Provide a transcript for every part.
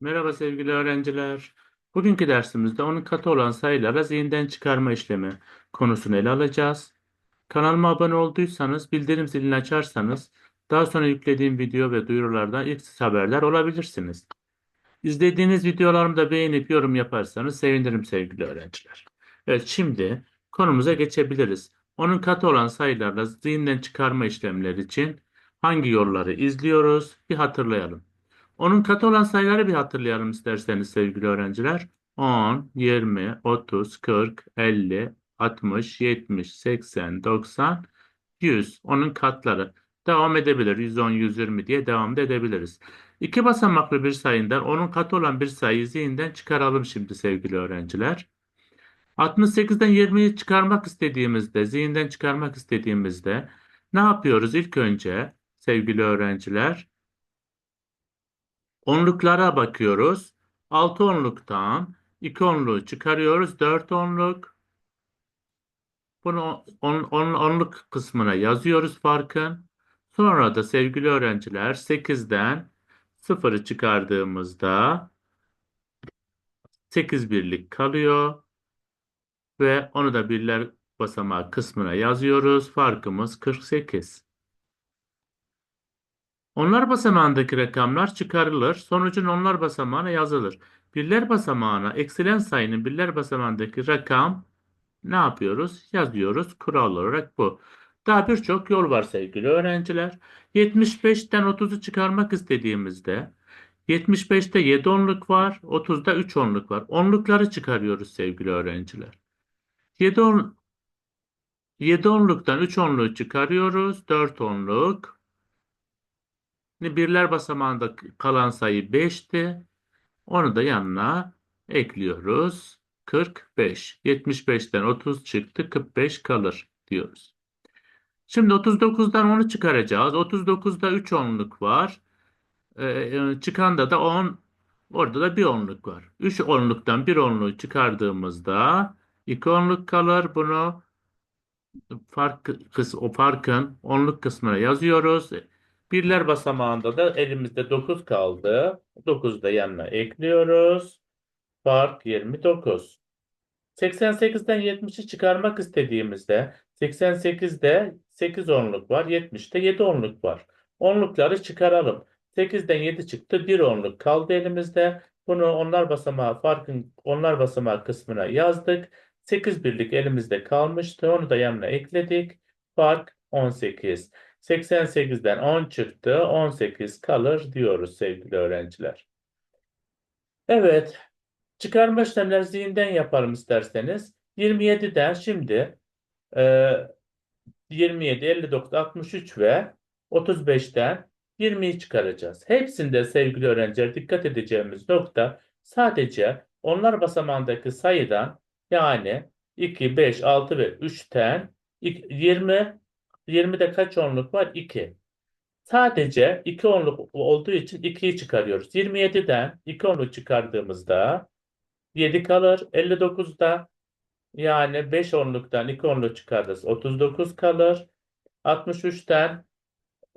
Merhaba sevgili öğrenciler. Bugünkü dersimizde onun katı olan sayılara zihinden çıkarma işlemi konusunu ele alacağız. Kanalıma abone olduysanız, bildirim zilini açarsanız daha sonra yüklediğim video ve duyurulardan ilk siz haberdar olabilirsiniz. İzlediğiniz videolarımı da beğenip yorum yaparsanız sevinirim sevgili öğrenciler. Evet şimdi konumuza geçebiliriz. Onun katı olan sayılarla zihinden çıkarma işlemleri için hangi yolları izliyoruz bir hatırlayalım. Onun katı olan sayıları bir hatırlayalım isterseniz sevgili öğrenciler. 10, 20, 30, 40, 50, 60, 70, 80, 90, 100. Onun katları. Devam edebilir. 110, 120 diye devam edebiliriz. İki basamaklı bir sayından onun katı olan bir sayıyı zihinden çıkaralım şimdi sevgili öğrenciler. 68'den 20'yi çıkarmak istediğimizde, zihinden çıkarmak istediğimizde ne yapıyoruz ilk önce sevgili öğrenciler? Onluklara bakıyoruz. 6 onluktan 2 onluğu çıkarıyoruz. 4 onluk. Bunu on, on, onluk kısmına yazıyoruz farkın. Sonra da sevgili öğrenciler 8'den 0'ı çıkardığımızda 8 birlik kalıyor. Ve onu da birler basamağı kısmına yazıyoruz. Farkımız 48. Onlar basamağındaki rakamlar çıkarılır. Sonucun onlar basamağına yazılır. Birler basamağına eksilen sayının birler basamağındaki rakam ne yapıyoruz? Yazıyoruz. Kural olarak bu. Daha birçok yol var sevgili öğrenciler. 75'ten 30'u çıkarmak istediğimizde 75'te 7 onluk var, 30'da 3 onluk var. Onlukları çıkarıyoruz sevgili öğrenciler. 7 on, 7 onluktan 3 onluğu çıkarıyoruz. 4 onluk. Birler basamağında kalan sayı 5'ti. Onu da yanına ekliyoruz. 45. 75'ten 30 çıktı. 45 kalır diyoruz. Şimdi 39'dan 10'u çıkaracağız. 39'da 3 onluk var. Ee, çıkanda da 10 orada da 1 onluk var. 3 onluktan 1 onluğu çıkardığımızda 2 onluk kalır. Bunu fark o farkın onluk kısmına yazıyoruz. Birler basamağında da elimizde 9 kaldı. 9 da yanına ekliyoruz. Fark 29. 88'den 70'i çıkarmak istediğimizde 88'de 8 onluk var. 70'te 7 onluk var. Onlukları çıkaralım. 8'den 7 çıktı. 1 onluk kaldı elimizde. Bunu onlar basamağı farkın onlar basamağı kısmına yazdık. 8 birlik elimizde kalmıştı. Onu da yanına ekledik. Fark 18. 88'den 10 çıktı. 18 kalır diyoruz sevgili öğrenciler. Evet. Çıkarma işlemleri zihinden yapalım isterseniz. 27'den şimdi e, 27, 59, 63 ve 35'ten 20'yi çıkaracağız. Hepsinde sevgili öğrenciler dikkat edeceğimiz nokta sadece onlar basamağındaki sayıdan yani 2, 5, 6 ve 3'ten 20 20'de kaç onluk var? 2. Sadece 2 onluk olduğu için 2'yi çıkarıyoruz. 27'den 2 onluk çıkardığımızda 7 kalır. 59'da yani 5 onluktan 2 onluk çıkarırız. 39 kalır. 63'ten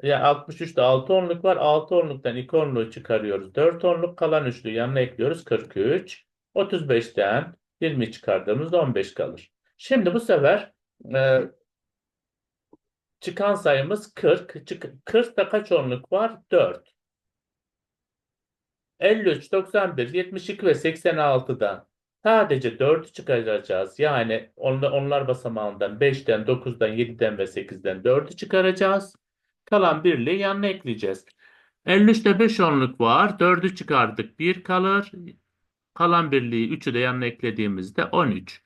yani 63'te 6 onluk var. 6 onluktan 2 onluğu çıkarıyoruz. 4 onluk kalan üçlü yanına ekliyoruz. 43. 35'ten 20 çıkardığımızda 15 kalır. Şimdi bu sefer e, çıkan sayımız 40. Çık 40'ta kaç onluk var? 4. 53, 91, 72 ve 86'dan sadece 4'ü çıkaracağız. Yani onlar, onlar basamağından 5'ten, 9'dan, 7'den ve 8'den 4'ü çıkaracağız. Kalan birliği yanına ekleyeceğiz. 53'te 5 onluk var. 4'ü çıkardık. 1 kalır. Kalan birliği 3'ü de yanına eklediğimizde 13.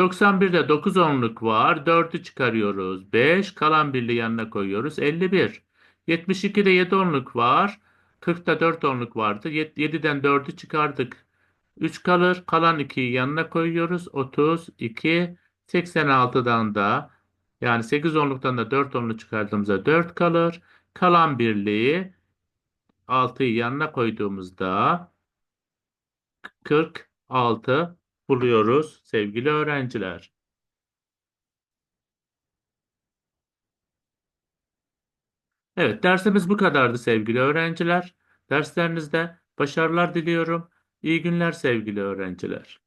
91'de 9 onluk var. 4'ü çıkarıyoruz. 5. Kalan birliği yanına koyuyoruz. 51. 72'de 7 onluk var. 40'ta 4 onluk vardı. 7'den 4'ü çıkardık. 3 kalır. Kalan 2'yi yanına koyuyoruz. 32. 86'dan da yani 8 onluktan da 4 onluk çıkardığımızda 4 kalır. Kalan birliği 6'yı yanına koyduğumuzda 46 buluyoruz sevgili öğrenciler. Evet dersimiz bu kadardı sevgili öğrenciler. Derslerinizde Başarılar diliyorum. İyi günler sevgili öğrenciler.